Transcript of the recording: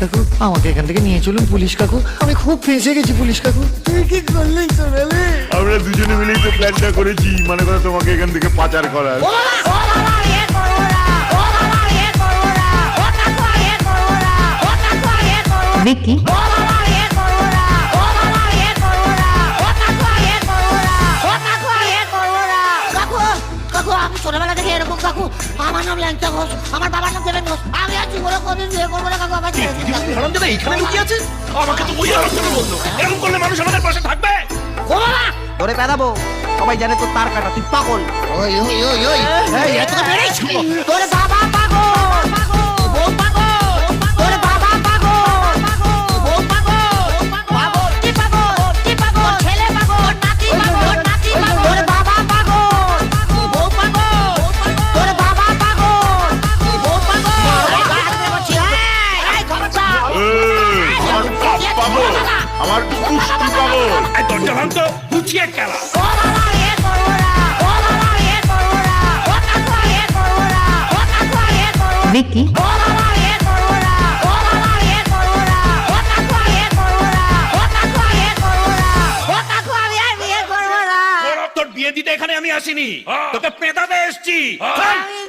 কাকু আমাকে এখান থেকে নিয়ে চলুন পুলিশ কাকু আমি খুব ফেঁসে গেছি পুলিশ কাকু তুই কি করলি সোনালি আমরা দুজনে মিলেই তো প্ল্যানটা করেছি মানে কথা তোমাকে এখান থেকে পাচার করার ছোটবেলা থেকে এরকম কাকু আমার নাম ল্যাংচা ঘোষ আমার বাবার নাম দেবেন ঘোষ আমি আর জীবনে বিয়ে করব না কাকু? আমার ছেড়ে দিন হারাম দাদা এখানে লুকিয়ে আছে আমাকে তো ওই আলোচনা বলল এরকম করলে মানুষ আমাদের পাশে থাকবে? ও বাবা তোরে পেদাবো সবাই জানে তোর তার কাটা তুই পাগল। ওই ওই ওই ওই। এত তো তোর বাবা না ও কাকু আমি আর বিয়ে করব না তোর বিয়ে দিতে এখানে আমি আসিনি। তোকে পেঁদাতে এসছি। আমি